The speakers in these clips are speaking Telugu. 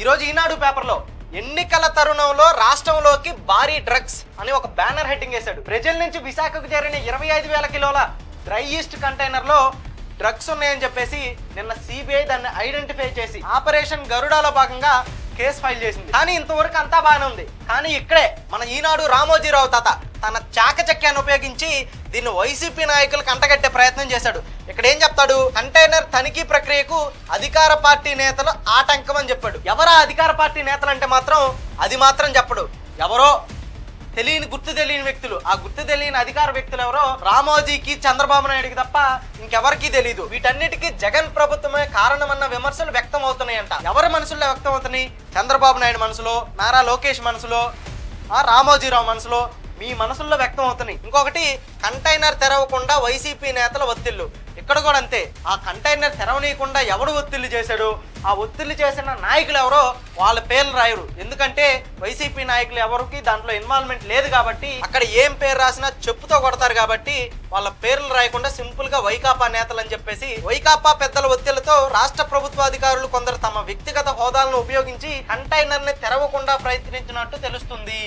ఈరోజు ఈనాడు పేపర్లో ఎన్నికల తరుణంలో రాష్ట్రంలోకి భారీ డ్రగ్స్ అని ఒక బ్యానర్ హెడ్డింగ్ వేశాడు. ప్రజల నుంచి విశాఖకు చేరిన ఇరవై ఐదు వేల కిలోల డ్రై ఈస్ట్ కంటైనర్లో డ్రగ్స్ ఉన్నాయని చెప్పేసి నిన్న సిబిఐ దాన్ని ఐడెంటిఫై చేసి ఆపరేషన్ గరుడాలో భాగంగా కేసు ఫైల్ చేసింది. కానీ ఇంతవరకు అంతా బాగానే ఉంది. కానీ ఇక్కడే మన ఈనాడు రామోజీరావు తాత తన చాకచక్యాన్ని ఉపయోగించి దీన్ని వైసీపీ నాయకులకు అంటగట్టే ప్రయత్నం చేశాడు. ఇక్కడ ఏం చెప్తాడు? కంటైనర్ తనిఖీ ప్రక్రియకు అధికార పార్టీ నేతలు ఆటంకం అని చెప్పాడు. ఎవరా అధికార పార్టీ నేతలు అంటే మాత్రం అది మాత్రం చెప్పడు. ఎవరో తెలియని గుర్తు తెలియని వ్యక్తులు. ఆ గుర్తు తెలియని అధికార వ్యక్తులు ఎవరో? రామోజీకి చంద్రబాబు నాయుడుకి తప్ప ఇంకెవరికి తెలియదు వీటన్నిటికీ జగన్ ప్రభుత్వమే కారణమన్న విమర్శలు వ్యక్తం అవుతున్నాయంట ఎవరి మనసులో వ్యక్తం అవుతున్నాయి చంద్రబాబు నాయుడు మనసులో నారా లోకేష్ మనసులో రామోజీరావు మనసులో మీ మనసుల్లో వ్యక్తం అవుతున్నాయి. ఇంకొకటి కంటైనర్ తెరవకుండా వైసీపీ నేతల ఒత్తిళ్ళు ఇక్కడ కూడా అంతే. ఆ కంటైనర్ తెరవనీయకుండా ఎవడు ఒత్తిళ్ళు చేశాడు? ఆ ఒత్తిళ్ళు చేసిన నాయకులు ఎవరో వాళ్ళ పేర్లు రాయరు. ఎందుకంటే వైసీపీ నాయకులు ఎవరికి దాంట్లో ఇన్వాల్వ్మెంట్ లేదు కాబట్టి అక్కడ ఏం పేరు రాసినా చెప్పుతో కొడతారు కాబట్టి వాళ్ళ పేర్లు రాయకుండా సింపుల్గా వైకాపా నేతలు అని చెప్పేసి వైకాపా పెద్దల ఒత్తిళ్ళతో రాష్ట్ర ప్రభుత్వాధికారులు కొందరు తమ వ్యక్తిగత హోదాలను ఉపయోగించి కంటైనర్ని తెరవకుండా ప్రయత్నించినట్టు తెలుస్తుంది.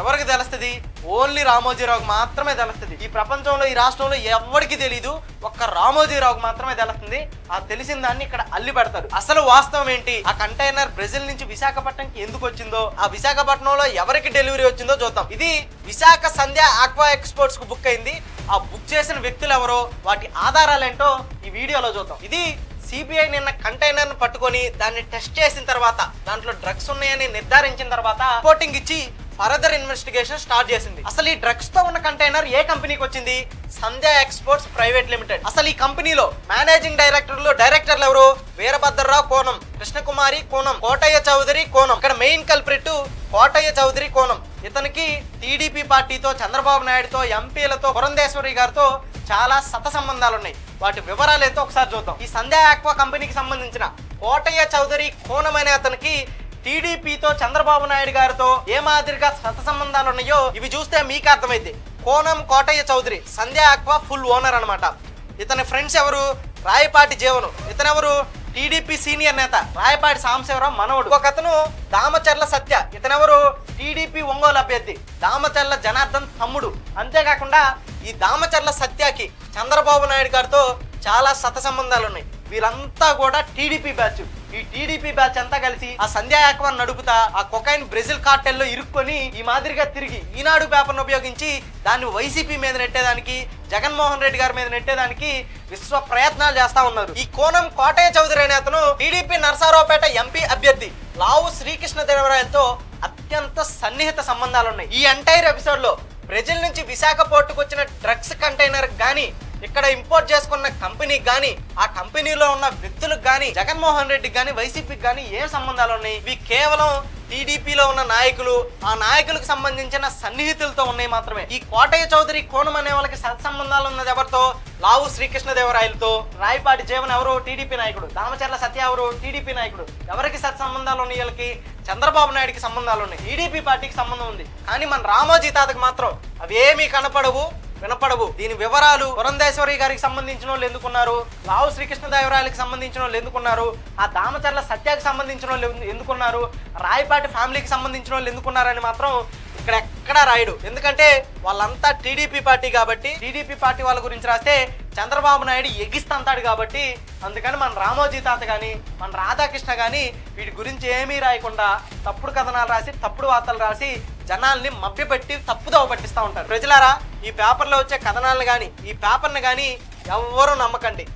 ఎవరికి తెలుస్తుంది? ఓన్లీ రామోజీరావుకి మాత్రమే తెలుస్తుంది. ఈ ప్రపంచంలో ఈ రాష్ట్రంలో ఎవరికి తెలీదు? ఒక్క రామోజీరావుకి మాత్రమే తెలుస్తుంది. ఆ తెలిసిన దాన్ని ఇక్కడ అల్లి పెడతారు. అసలు వాస్తవం ఏంటి? ఆ కంటైనర్ బ్రెజిల్ నుంచి విశాఖపట్నంకి ఎందుకు వచ్చిందో ఆ విశాఖపట్నంలో ఎవరికి డెలివరీ వచ్చిందో చూద్దాం. ఇది విశాఖ సంధ్య ఆక్వా ఎక్స్పోర్ట్స్కు బుక్ అయింది. ఆ బుక్ చేసిన వ్యక్తులు ఎవరో వాటి ఆధారాలు ఏంటో ఈ వీడియోలో చూద్దాం. ఇది సిబిఐ నిన్న కంటైనర్ పట్టుకొని దాన్ని టెస్ట్ చేసిన తర్వాత దాంట్లో డ్రగ్స్ ఉన్నాయని నిర్ధారించిన తర్వాత రిపోర్టింగ్ ఇచ్చి ఫర్దర్ ఇన్వెస్టిగేషన్ స్టార్ట్ చేసింది. అసలు ఈ డ్రగ్స్తో ఉన్న కంటైనర్ ఏ కంపెనీకి వచ్చింది? Sandhya exports private limited. అసలు ఈ కంపెనీలో మేనేజింగ్ డైరెక్టర్లు డైరెక్టర్లు ఎవరు? వీరభద్రరావు కోణం కృష్ణకుమారి కోణం కోటయ్య చౌదరి కోణం ఇక్కడ మెయిన్ కల్ప్రిట్ కోటయ్య చౌదరి కోణం ఇతనికి టీడీపీ పార్టీతో చంద్రబాబు నాయుడుతో ఎంపీలతో పురంధేశ్వరి గారితో చాలా సత సంబంధాలు ఉన్నాయి. వాటి వివరాలు ఏంటో ఒకసారి చూద్దాం. ఈ సంధ్యా ఆక్వా కంపెనీకి సంబంధించిన కోటయ్య చౌదరి కోణమైన అనే అతనికి టీడీపీతో చంద్రబాబు నాయుడు గారితో ఏ మాదిరిగా సత సంబంధాలు ఉన్నాయో ఇవి చూస్తే మీకు అర్థమైంది Konam Kotaiah Chowdary Sandhya aqua full owner అనమాట ఇతని ఫ్రెండ్స్ ఎవరు? రాయపాటి జీవను. ఇతనెవరు టీడీపీ సీనియర్ నేత. రాయపాటి సాంబశివరావు మనవడు. ఒక అతను దామచర్ల సత్య. ఇతనెవరు టీడీపీ ఒంగోలు అభ్యర్థి. దామచర్ల జనార్దన్ తమ్ముడు. అంతేకాకుండా ఈ దామచర్ల సత్యకి చంద్రబాబు నాయుడు గారితో చాలా సత సంబంధాలు ఉన్నాయి. వీరంతా కూడా టీడీపీ బ్యాచ్. ఈ టీడీపీ బ్యాచ్ అంతా కలిసి ఆ సంధ్యా యాక్వన్ నడుపుతా ఆ కొకైన్ బ్రెజిల్ కార్టెల్లో ఇరుక్కొని ఈ మాదిరిగా తిరిగి ఈనాడు పేపర్ను ఉపయోగించి దాన్ని వైసీపీ మీద నెట్టేదానికి జగన్మోహన్ రెడ్డి గారి మీద నెట్టేదానికి విశ్వ ప్రయత్నాలు చేస్తా ఉన్నారు. ఈ కోణం కోటయ్య చౌదరి అనే అతను టీడీపీ నరసారావుపేట ఎంపీ అభ్యర్థి లావు శ్రీకృష్ణదేవరాయలతో అత్యంత సన్నిహిత సంబంధాలు ఉన్నాయి ఈ ఎంటైర్ ఎపిసోడ్లో బ్రెజిల్ నుంచి విశాఖ పోర్టుకు వచ్చిన డ్రగ్స్ కంటైనర్ కానీ ఇక్కడ ఇంపోర్ట్ చేసుకున్న కంపెనీకి కానీ ఆ కంపెనీలో ఉన్న వ్యక్తులకు కానీ జగన్మోహన్ రెడ్డికి కానీ వైసీపీకి కానీ ఏ సంబంధాలు ఉన్నాయి? ఇవి కేవలం టీడీపీలో ఉన్న నాయకులు ఆ నాయకులకు సంబంధించిన సన్నిహితులతో ఉన్నాయి మాత్రమే. ఈ కోటయ్య చౌదరి కోణం అనే వాళ్ళకి సత్సంబంధాలు ఉన్నది ఎవరితో? లావు శ్రీకృష్ణదేవరాయలతో. రాయపాటి జీవన్ ఎవరు? టీడీపీ నాయకుడు. దామచర్ల సత్య ఎవరు? టీడీపీ నాయకుడు. ఎవరికి సత్సంబంధాలు ఉన్నాయి వీళ్ళకి? చంద్రబాబు నాయుడికి సంబంధాలు ఉన్నాయి. టీడీపీ పార్టీకి సంబంధం ఉంది. కానీ మన రామోజీ తాతకు మాత్రం అవేమీ కనపడవు. వినపడవు. దీని వివరాలు పురంధేశ్వరి గారికి సంబంధించిన వాళ్ళు ఎందుకున్నారు? లావు శ్రీకృష్ణదేవరాయలకి సంబంధించిన వాళ్ళు ఎందుకున్నారు? ఆ దామచర్ల సత్యాకి సంబంధించిన వాళ్ళు ఎందుకున్నారు? రాయపాటి ఫ్యామిలీకి సంబంధించిన వాళ్ళు ఎందుకున్నారని మాత్రం ఇక్కడ ఎక్కడా రాయడు. ఎందుకంటే వాళ్ళంతా టీడీపీ పార్టీ కాబట్టి టీడీపీ పార్టీ వాళ్ళ గురించి రాస్తే చంద్రబాబు నాయుడు ఎగిస్తంతాడు కాబట్టి అందుకని మన రామోజీ తాత కానీ మన రాధాకృష్ణ కానీ వీటి గురించి ఏమీ రాయకుండా తప్పుడు కథనాలు రాసి తప్పుడు వార్తలు రాసి జనాల్ని మభ్యపెట్టి తప్పుదోవ పట్టిస్తూ ఉంటారు. ప్రజలారా ఈ పేపర్లో వచ్చే కథనాలను కానీ ఈ పేపర్ని కానీ ఎవ్వరూ నమ్మకండి.